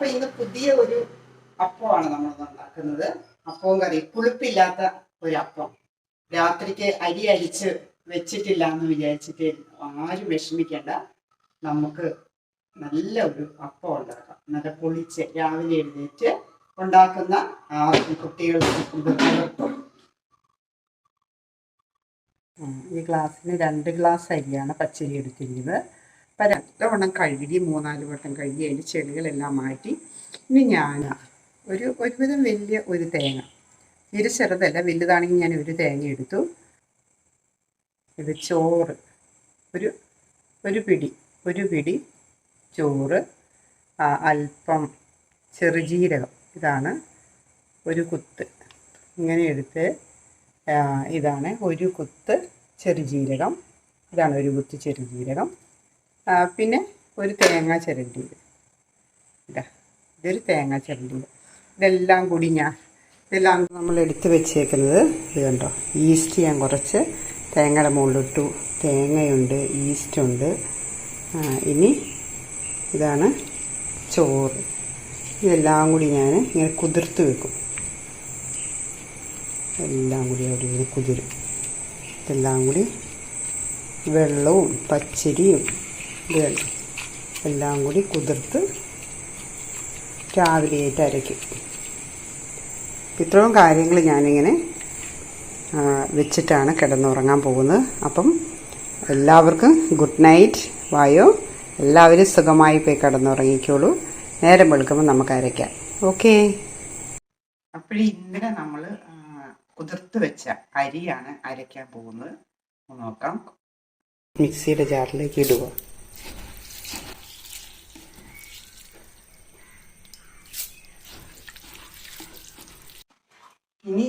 അപ്പൊ ഇന്ന് പുതിയ ഒരു അപ്പമാണ് നമ്മൾ ഉണ്ടാക്കുന്നത്. അപ്പവും കറി പുളിപ്പില്ലാത്ത ഒരു അപ്പം. രാത്രിക്ക് അരി അരിച്ച് വെച്ചിട്ടില്ല എന്ന് വിചാരിച്ചിട്ട് ആരും വിഷമിക്കേണ്ട. നമുക്ക് നല്ല ഒരു അപ്പം ഉണ്ടാക്കാം. നല്ല പൊളിച്ച് രാവിലെ എഴുന്നേറ്റ് ഉണ്ടാക്കുന്ന ആ കുട്ടികൾക്ക് ഈ ഗ്ലാസ്സിന് രണ്ട് ഗ്ലാസ് അരിയാണ് പച്ചരി എടുത്തിരിക്കുന്നത്. അപ്പം രണ്ടവണ്ണം കഴുകി മൂന്നാൽ വട്ടം കഴുകി അതിന്റെ ചെടികളെല്ലാം മാറ്റി. ഇനി ഞാൻ ഒരു ഒരുവിധം വലിയ ഒരു തേങ്ങ ഇത് ചെറുതല്ല വലുതാണെങ്കിൽ ഞാൻ ഒരു തേങ്ങ എടുത്തു. ഇത് ചോറ് ഒരു ഒരു പിടി ഒരു പിടി ചോറ് അല്പം ചെറുജീരകം ഇതാണ് ഒരു കുത്ത്. ഇങ്ങനെ എടുത്ത് ഇതാണ് ഒരു കുത്ത് ചെറുജീരകം ഇതാണ് ഒരു കുത്ത് ചെറുജീരകം പിന്നെ ഒരു തേങ്ങ ചിരണ്ടി. ഇതാ ഇതൊരു തേങ്ങ ചിരണ്ടി. ഇതെല്ലാം കൂടി ഞാൻ ഇതെല്ലാം നമ്മൾ എടുത്ത് വെച്ചേക്കുന്നത് ഇത് കണ്ടോ? ഈസ്റ്റ് ഞാൻ കുറച്ച് തേങ്ങയുടെ മുകളിലിട്ടു. തേങ്ങയുണ്ട് ഈസ്റ്റുണ്ട് ഇനി ഇതാണ് ചോറ്. ഇതെല്ലാം കൂടി ഞാൻ ഇങ്ങനെ കുതിർത്ത് വെക്കും. എല്ലാം കൂടി അവിടെ ഇങ്ങനെ കുതിരും. ഇതെല്ലാം കൂടി വെള്ളവും പച്ചരിയും ഇത് കണ്ടോ എല്ലാം കൂടി കുതിർത്ത് രാവിലെയായിട്ട് അരയ്ക്കും. ഇത്രയും കാര്യങ്ങൾ ഞാനിങ്ങനെ വെച്ചിട്ടാണ് കിടന്നുറങ്ങാൻ പോകുന്നത്. അപ്പം എല്ലാവർക്കും ഗുഡ് നൈറ്റ്. വായോ? എല്ലാവരും സുഖമായി പോയി കിടന്നുറങ്ങിക്കോളൂ. നേരം വെളുക്കുമ്പോൾ നമുക്ക് അരയ്ക്കാം. ഓക്കെ. അപ്പോഴേ ഇന്നലെ നമ്മൾ കുതിർത്ത് വെച്ച അരിയാണ് അരയ്ക്കാൻ പോകുന്നത്. നോക്കാം. മിക്സിയുടെ ജാറിലേക്ക് ഇടുക. ഇനി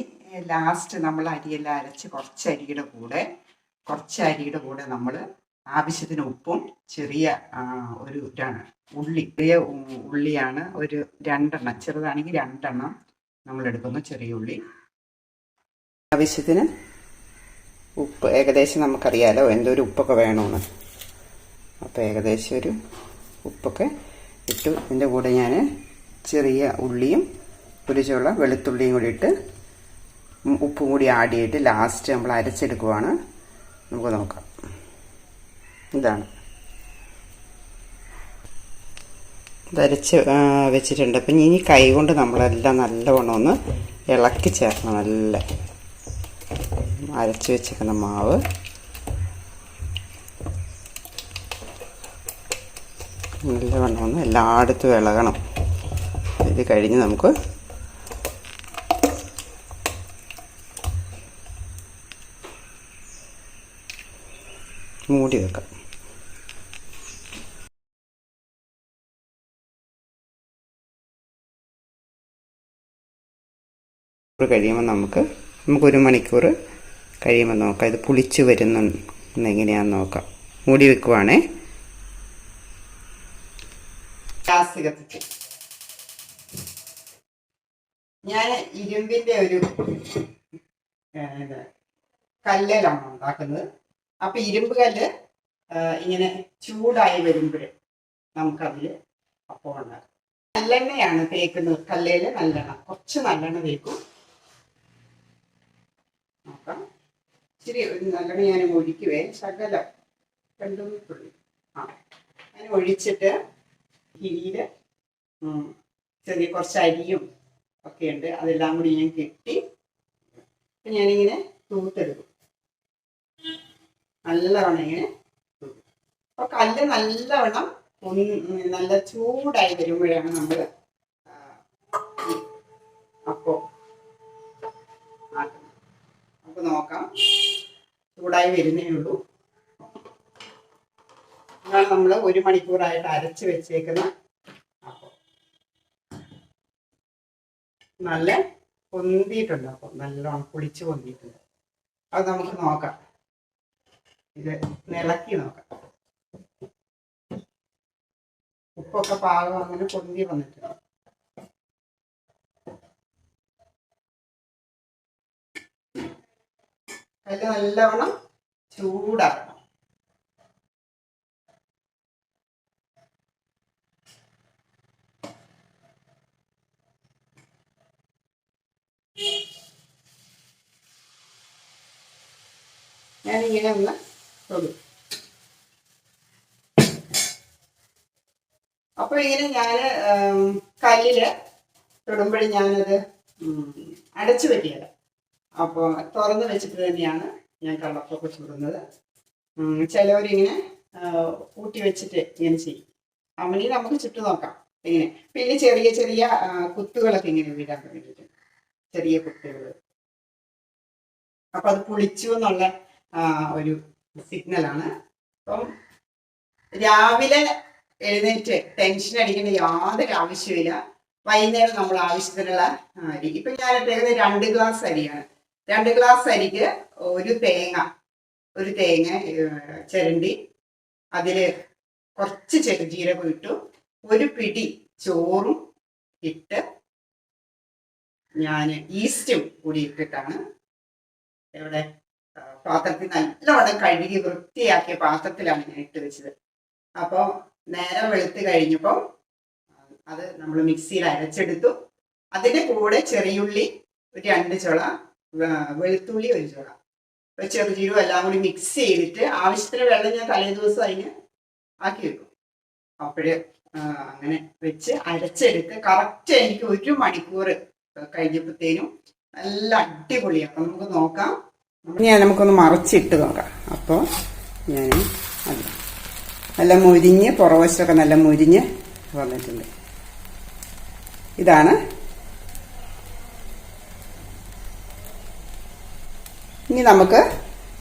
ലാസ്റ്റ് നമ്മൾ അരിയെല്ലാം അരച്ച് കുറച്ച് അരിയുടെ കൂടെ കുറച്ച് അരിയുടെ കൂടെ നമ്മൾ ആവശ്യത്തിന് ഉപ്പും ചെറിയ ഒരു ഉള്ളി ചെറിയ ഉള്ളിയാണ് ഒരു രണ്ടെണ്ണം ചെറുതാണെങ്കിൽ രണ്ടെണ്ണം നമ്മൾ എടുക്കുന്നു ചെറിയ ഉള്ളി. ആവശ്യത്തിന് ഉപ്പ് ഏകദേശം നമുക്കറിയാലോ എന്തൊരു ഉപ്പൊക്കെ വേണമെന്ന് അപ്പോൾ ഏകദേശം ഒരു ഉപ്പൊക്കെ ഇട്ടു. ഇതിന്റെ കൂടെ ഞാൻ ചെറിയ ഉള്ളിയും ഒരു വെളുത്തുള്ളിയും കൂടി ഇട്ട് ഉപ്പും കൂടി ആഡ് ചെയ്തിട്ട് ലാസ്റ്റ് നമ്മൾ അരച്ചെടുക്കുവാണ്. നമുക്ക് നോക്കാം. ഇതാണ്. ഇതരച്ച് വെച്ചിട്ടുണ്ട്. അപ്പം ഇനി കൈ കൊണ്ട് നമ്മളെല്ലാം നല്ലവണ്ണം ഒന്ന് ഇളക്കി ചേർക്കണം നല്ല. അരച്ച് വെച്ചേക്കുന്ന മാവ്. നല്ലവണ്ണം ഒന്ന് എല്ലായിടത്തും ഇളകണം. ഇത് കഴിഞ്ഞ് നമുക്ക് മൂടി വെക്കാം. കഴിയുമ്പോൾ നമുക്ക് നമുക്ക് ഒരു മണിക്കൂർ കഴിയുമ്പോൾ നോക്കാം. ഇത് പുളിച്ച് വരുന്നുണ്ട് എങ്ങനെയാണെന്ന് നോക്കാം. മൂടി വെക്കുവാണേ. ഞാൻ ഇരുമ്പിന്റെ ഒരു കല്ലിലാണ് ഉണ്ടാക്കുന്നത് അപ്പൊ ഇരുമ്പ് കല്ല് ഇങ്ങനെ ചൂടായി വരുമ്പോൾ നമുക്കതിൽ അപ്പം ഉണ്ടാക്കാം. നല്ലെണ്ണയാണ് തേക്കുന്നത്. കല്ലേൽ നല്ലെണ്ണ. കുറച്ച് നല്ലെണ്ണ തേക്കും. നോക്കാം. ഇച്ചിരി നല്ലെണ്ണ ഞാൻ ഒഴിക്കുവേ. ശകലം. രണ്ടും തുള്ളി ആ. ഞാൻ ഒഴിച്ചിട്ട് കിരിയിൽ ചെറിയ കുറച്ച് അരിയും ഒക്കെ ഉണ്ട്. അതെല്ലാം കൂടി ഞാൻ കെട്ടി അപ്പം ഞാനിങ്ങനെ തൂത്തെടുക്കും. നല്ലവണ്ണം ഇങ്ങനെ. അപ്പൊ കല്ല് നല്ലവണ്ണം ഒന്ന് നല്ല ചൂടായി വരുമ്പോഴാണ് നമ്മൾ ആക്കുന്നത്. നമുക്ക് നോക്കാം. ചൂടായി വരുന്നേ ഉള്ളൂ. ഇതാണ് നമ്മൾ ഒരു മണിക്കൂറായിട്ട് അരച്ച് വെച്ചേക്കുന്ന അപ്പം നല്ല പൊന്തിയിട്ടുണ്ട് അപ്പം നല്ലോണം പൊളിച്ച് പൊന്തിയിട്ടുണ്ട്. അത് നമുക്ക് നോക്കാം. ഇത് ഇളക്കി നോക്കാം. ഉപ്പൊക്കെ പാകം അങ്ങനെ പൊന്തി വന്നിട്ടുണ്ട്. അതിൽ നല്ലവണ്ണം ചൂടാക്കണം. ഞാനിങ്ങനെ ഒന്ന് അപ്പൊ ഇങ്ങനെ ഞാൻ കല്ലിൽ തൊടുമ്പോഴും ഞാനത് അടച്ചു പറ്റിയത് അപ്പോൾ തുറന്ന് വെച്ചിട്ട് തന്നെയാണ് ഞാൻ കള്ളപ്പൊക്കെ ചൂടുന്നത്. ചിലവരിങ്ങനെ ഊട്ടി വെച്ചിട്ട് ഇങ്ങനെ ചെയ്യും. അമ്മനി നമുക്ക് ചുറ്റു നോക്കാം. ഇങ്ങനെ. പിന്നെ ചെറിയ ചെറിയ കുത്തുകളൊക്കെ ഇങ്ങനെ വീടാൻ വേണ്ടിയിട്ട്. ചെറിയ കുത്തുകൾ അപ്പൊ അത് പുളിച്ചു എന്നുള്ള ഒരു സിഗ്നലാണ്. അപ്പം രാവിലെ എഴുന്നേറ്റ് ടെൻഷൻ അടിക്കേണ്ട യാതൊരു ആവശ്യമില്ല വൈകുന്നേരം നമ്മൾ ആവശ്യത്തിനുള്ള അരി ഇപ്പൊ ഞാൻ ഇട്ടേക്കുന്നത് രണ്ട് ഗ്ലാസ് അരിയാണ്. രണ്ട് ഗ്ലാസ് അരിക്ക് ഒരു തേങ്ങ ഒരു തേങ്ങ ചിരണ്ടി അതിൽ കുറച്ച് ചെറുജീരകം ഇട്ടു. ഒരു പിടി ചോറും ഇട്ട് ഞാൻ ഈസ്റ്റും കൂടി ഇട്ടിട്ടാണ് ഇവിടെ ആ, പാത്രത്തിൽ നല്ലവണ്ണം കഴുകി വൃത്തിയാക്കിയ പാത്രത്തിലാണ് ഞാൻ ഇട്ട് വെച്ചത്. അപ്പോൾ നേരം വെളുത്ത് കഴിഞ്ഞപ്പോൾ അത് നമ്മൾ മിക്സിയിൽ അരച്ചെടുത്തു. അതിന്റെ കൂടെ ചെറിയുള്ളി ഒരു രണ്ട് ചുള വെളുത്തുള്ളി ഒരു ചുള. ഒരു ചെറുജീരും എല്ലാം കൂടി മിക്സ് ചെയ്തിട്ട് ആവശ്യത്തിന് വെള്ളം ഞാൻ തലേ ദിവസം അതിന് ആക്കി വെക്കും. അപ്പോഴ് അങ്ങനെ വെച്ച് അരച്ചെടുത്ത് കറക്റ്റ് എനിക്ക് ഒരു മണിക്കൂർ കഴിഞ്ഞപ്പോഴത്തേനും നല്ല അടിപൊളിയാണ് നമുക്ക് നോക്കാം. ഞാൻ നമുക്കൊന്ന് മറച്ചിട്ട് നോക്കാം. അപ്പോൾ ഞാൻ അത് നല്ല മുരിഞ്ഞ് പുറവശമൊക്കെ നല്ല മുരിഞ്ഞ് വന്നിട്ടുണ്ട്. ഇതാണ്. ഇനി നമുക്ക്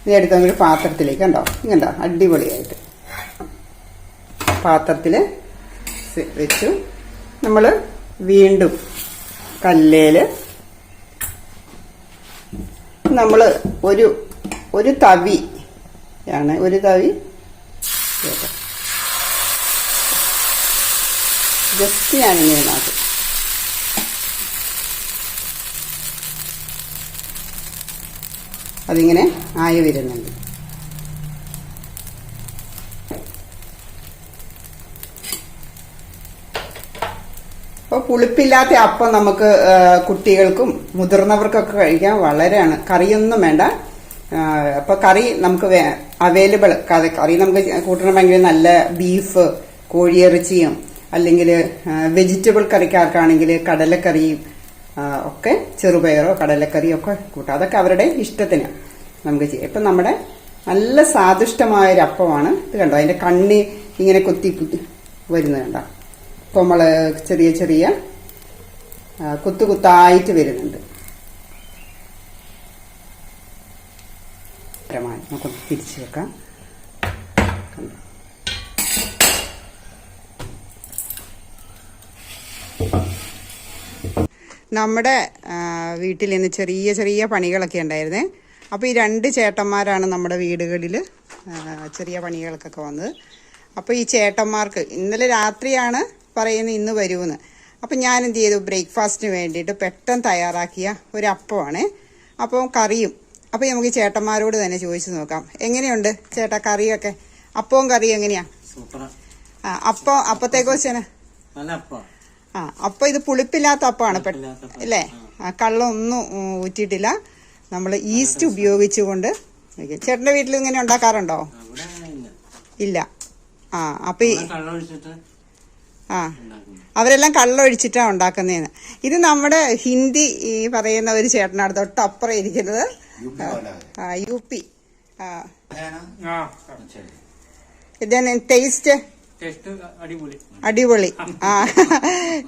ഇതെടുത്ത ഒരു പാത്രത്തിലേക്ക് ഉണ്ടോ ഇങ്ങണ്ടോ അടിപൊളിയായിട്ട്. പാത്രത്തിൽ വെച്ചു. നമ്മൾ വീണ്ടും കല്ലേൽ നമ്മൾ ഒരു ഒരു തവി ആണ് ഒരു തവി ജസ്റ്റ് ഞാനിങ്ങനെ നാട്ടും അതിങ്ങനെ ആയി വരുന്നുണ്ട്. അപ്പോൾ പുളിപ്പില്ലാത്ത അപ്പം നമുക്ക് കുട്ടികൾക്കും മുതിർന്നവർക്കൊക്കെ കഴിക്കാൻ വളരെയാണ്. കറിയൊന്നും വേണ്ട. ആ, അപ്പൊ കറി നമുക്ക് അവൈലബിൾ കറി നമുക്ക് കൂട്ടണമെങ്കിൽ നല്ല ബീഫ് കോഴിയിറച്ചിയും അല്ലെങ്കിൽ വെജിറ്റബിൾ കറിക്കാർക്കാണെങ്കിൽ കടലക്കറിയും ഒക്കെ ചെറുപയറോ കടലക്കറിയോ ഒക്കെ കൂട്ടാം. അതൊക്കെ അവരുടെ ഇഷ്ടത്തിന് നമുക്ക് ചെയ്യാം. ഇപ്പം നമ്മുടെ നല്ല സ്വാദിഷ്ടമായ അപ്പമാണ് ഇത് കണ്ടോ? അതിന്റെ കണ്ണി ഇങ്ങനെ കുത്തി വരുന്നത് കണ്ടോ? നമ്മൾ ചെറിയ ചെറിയ കുത്തു കുത്തായിട്ട് വരുന്നുണ്ട്. നമുക്കൊന്ന് തിരിച്ചു വെക്കാം. നമ്മുടെ വീട്ടിൽ ഇന്ന് ചെറിയ ചെറിയ പണികളൊക്കെ ഉണ്ടായിരുന്നേ. അപ്പോൾ ഈ രണ്ട് ചേട്ടന്മാരാണ് നമ്മുടെ വീടുകളിൽ ചെറിയ പണികൾക്കൊക്കെ വന്നത്. അപ്പോൾ ഈ ചേട്ടന്മാർക്ക് ഇന്നലെ രാത്രിയാണ് പറയുന്നത് ഇന്ന് വരുമെന്ന് അപ്പം ഞാൻ എന്ത് ചെയ്തു ബ്രേക്ക്ഫാസ്റ്റിന് വേണ്ടിയിട്ട് പെട്ടെന്ന് തയ്യാറാക്കിയ ഒരു അപ്പമാണ് അപ്പം കറിയും. അപ്പോൾ നമുക്ക് ചേട്ടന്മാരോട് തന്നെ ചോദിച്ചു നോക്കാം. എങ്ങനെയുണ്ട് ചേട്ടാ കറിയൊക്കെ? അപ്പവും കറിയും എങ്ങനെയാ? ആ അപ്പം അപ്പത്തേക്ക് ആ അപ്പം. ആ അപ്പൊ ഇത് പുളിപ്പില്ലാത്ത അപ്പമാണ്. അല്ലേ ആ കള്ളൊന്നും ഊറ്റിയിട്ടില്ല. നമ്മൾ ഈസ്റ്റ് ഉപയോഗിച്ചുകൊണ്ട് ചേട്ടന്റെ ചേട്ടന്റെ വീട്ടിൽ ഇങ്ങനെ ഉണ്ടാക്കാറുണ്ടോ? ഇല്ല. ആ അപ്പൊ ഈ ഇവിടെ കള്ളം ഒഴിച്ചിട്ട് ആ. ഉണ്ടാക്കുന്നു അവരെല്ലാം കള്ളൊഴിച്ചിട്ടാണ് ഉണ്ടാക്കുന്നതെന്ന് ഇത് നമ്മുടെ ഹിന്ദി ഈ പറയുന്ന ഒരു ചേട്ടനാണ് തൊട്ടപ്പുറം ഇരിക്കുന്നത്. ആ, യു പി ആ. ശരി ഇതിന് ടേസ്റ്റ് ടേസ്റ്റ് അടിപൊളി. അടിപൊളി. ആ.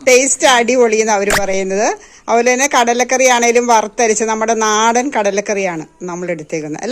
ടേസ്റ്റ് അടിപൊളി എന്ന് അവർ പറയുന്നത്. അതുപോലെ തന്നെ കടലക്കറി ആണേലും വറുത്തരിച്ച് നമ്മുടെ നാടൻ കടലക്കറിയാണ് നമ്മൾ എടുത്തേക്കുന്നത്